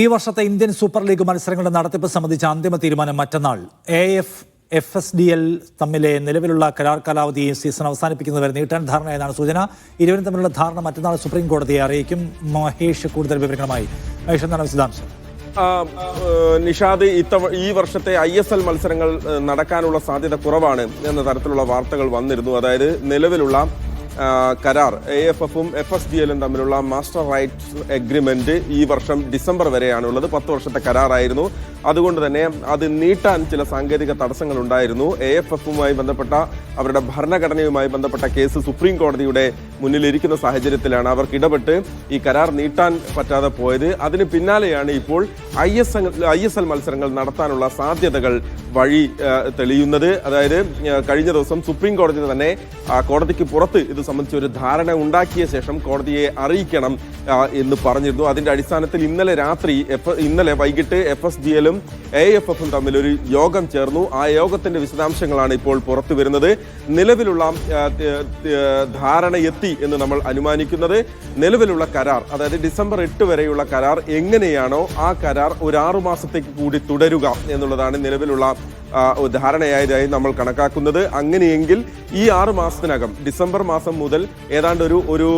ഈ വർഷത്തെ Indian super league മത്സരങ്ങളുടെ നടത്തിപ്പ് സംബന്ധിച്ച അന്തിമ തീരുമാനം മറ്റന്നാൾ. A F F S D L തമ്മിലെ നിലവിലുള്ള കരാർ കാലാവധി സീസൺ അവസാനിപ്പിക്കുന്നവരെ നീട്ടാൻ ധാരണയെന്നാണ് സൂചന. ഇരുവരും തമ്മിലുള്ള ധാരണ മറ്റന്നാൾ സുപ്രീം കോടതിയെ അറിയിക്കും. മഹേഷ് കൂടുതൽ വിവരങ്ങളുമായി. മഹേഷ് എന്താണ് വിശദാംശം? നിഷാദ് ഇത്തവ ഈ വർഷത്തെ ഐ എസ് എൽ മത്സരങ്ങൾ നടക്കാനുള്ള സാധ്യത കുറവാണ് എന്ന തരത്തിലുള്ള വാർത്തകൾ വന്നിരുന്നു. അതായത് നിലവിലുള്ള കരാർ എ എഫ് എഫും എഫ് എസ് ഡി എല്ലും തമ്മിലുള്ള മാസ്റ്റർ റൈറ്റ്സ് എഗ്രിമെന്റ് ഈ വർഷം ഡിസംബർ വരെയാണുള്ളത് പത്ത് വർഷത്തെ കരാറായിരുന്നു. അതുകൊണ്ട് തന്നെ അത് നീട്ടാൻ ചില സാങ്കേതിക തടസ്സങ്ങൾ ഉണ്ടായിരുന്നു എ എഫ് എഫുമായി ബന്ധപ്പെട്ട അവരുടെ ഭരണഘടനയുമായി ബന്ധപ്പെട്ട കേസ് സുപ്രീം കോടതിയുടെ മുന്നിലിരിക്കുന്ന സാഹചര്യത്തിലാണ് അവർക്ക് ഇടപെട്ട് ഈ കരാർ നീട്ടാൻ പറ്റാതെ പോയത്. അതിന് പിന്നാലെയാണ് ഇപ്പോൾ I S I S L മത്സരങ്ങൾ നടത്താനുള്ള സാധ്യതകൾ വഴി തെളിയുന്നത്. അതായത് കഴിഞ്ഞ ദിവസം സുപ്രീം കോടതി തന്നെ കോടതിക്ക് പുറത്ത് ഇത് സംബന്ധിച്ച് ഒരു ധാരണ ഉണ്ടാക്കിയ ശേഷം കോടതിയെ അറിയിക്കണം എന്ന് പറഞ്ഞിരുന്നു. അതിന്റെ അടിസ്ഥാനത്തിൽ ഇന്നലെ രാത്രി ഇന്നലെ വൈകിട്ട് എഫ് എസ് ഡി എല്ലും എ എഫ് എഫും തമ്മിൽ ഒരു യോഗം ചേർന്നു. ആ യോഗത്തിന്റെ വിശദാംശങ്ങളാണ് ഇപ്പോൾ പുറത്തു വരുന്നത്. നിലവിലുള്ള ധാരണ എത്തി എന്ന് നമ്മൾ അനുമാനിക്കുന്നത്. നിലവിലുള്ള കരാർ അതായത് ഡിസംബർ എട്ട് വരെയുള്ള കരാർ എങ്ങനെയാണോ ആ കരാർ ഒരു ആറു മാസത്തേക്ക് കൂടി തുടരുക എന്നുള്ളതാണ് നിലവിലുള്ള ധാരണയായതായി നമ്മൾ കണക്കാക്കുന്നത്. അങ്ങനെയെങ്കിൽ ഈ ആറ് മാസത്തിനകം ഡിസംബർ മാസം മുതൽ ഏതാണ്ട് ഒരു ഒരു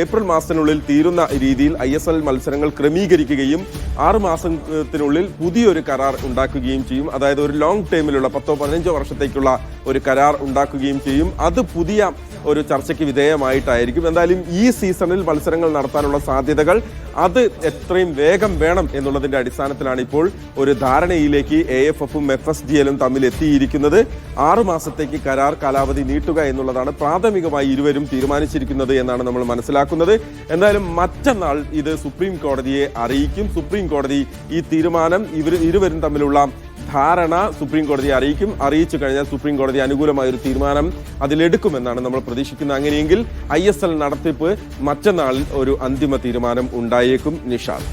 ഏപ്രിൽ മാസത്തിനുള്ളിൽ തീരുന്ന രീതിയിൽ ഐ എസ് എൽ മത്സരങ്ങൾ ക്രമീകരിക്കുകയും ആറ് മാസത്തിനുള്ളിൽ പുതിയൊരു കരാർ ഉണ്ടാക്കുകയും ചെയ്യും. അതായത് ഒരു ലോങ് ടേമിലുള്ള പത്തോ പതിനഞ്ചോ വർഷത്തേക്കുള്ള ഒരു കരാർ ഉണ്ടാക്കുകയും ചെയ്യും. അത് പുതിയ ഒരു ചർച്ചയ്ക്ക് വിധേയമായിട്ടായിരിക്കും. എന്തായാലും ഈ സീസണിൽ മത്സരങ്ങൾ നടത്താനുള്ള സാധ്യതകൾ അത് എത്രയും വേഗം വേണം എന്നുള്ളതിന്റെ അടിസ്ഥാനത്തിലാണ് ഇപ്പോൾ ഒരു ധാരണയിലേക്ക് എ എഫ് എഫും എഫ് എസ് ഡി എല്ലും തമ്മിൽ എത്തിയിരിക്കുന്നത്. ആറു മാസത്തേക്ക് കരാർ കാലാവധി നീട്ടുക എന്നുള്ളതാണ് പ്രാഥമികമായി ഇരുവരും തീരുമാനിച്ചിരിക്കുന്നത് എന്നാണ് നമ്മൾ മനസ്സിലാക്കുന്നത്. എന്തായാലും മറ്റന്നാൾ ഇത് സുപ്രീം കോടതിയെ അറിയിക്കും. സുപ്രീം കോടതി ഈ തീരുമാനം ഇവർ ഇരുവരും തമ്മിലുള്ള ധാരണ സുപ്രീം കോടതിയെ അറിയിക്കും. അറിയിച്ചു കഴിഞ്ഞാൽ സുപ്രീം കോടതി അനുകൂലമായ ഒരു തീരുമാനം അതിലെടുക്കുമെന്നാണ് നമ്മൾ പ്രതീക്ഷിക്കുന്നത്. അങ്ങനെയെങ്കിൽ ഐ എസ് എൽ നടത്തിപ്പ് മറ്റന്നാളിൽ ഒരു അന്തിമ തീരുമാനം ഉണ്ടായേക്കും നിഷാദ്.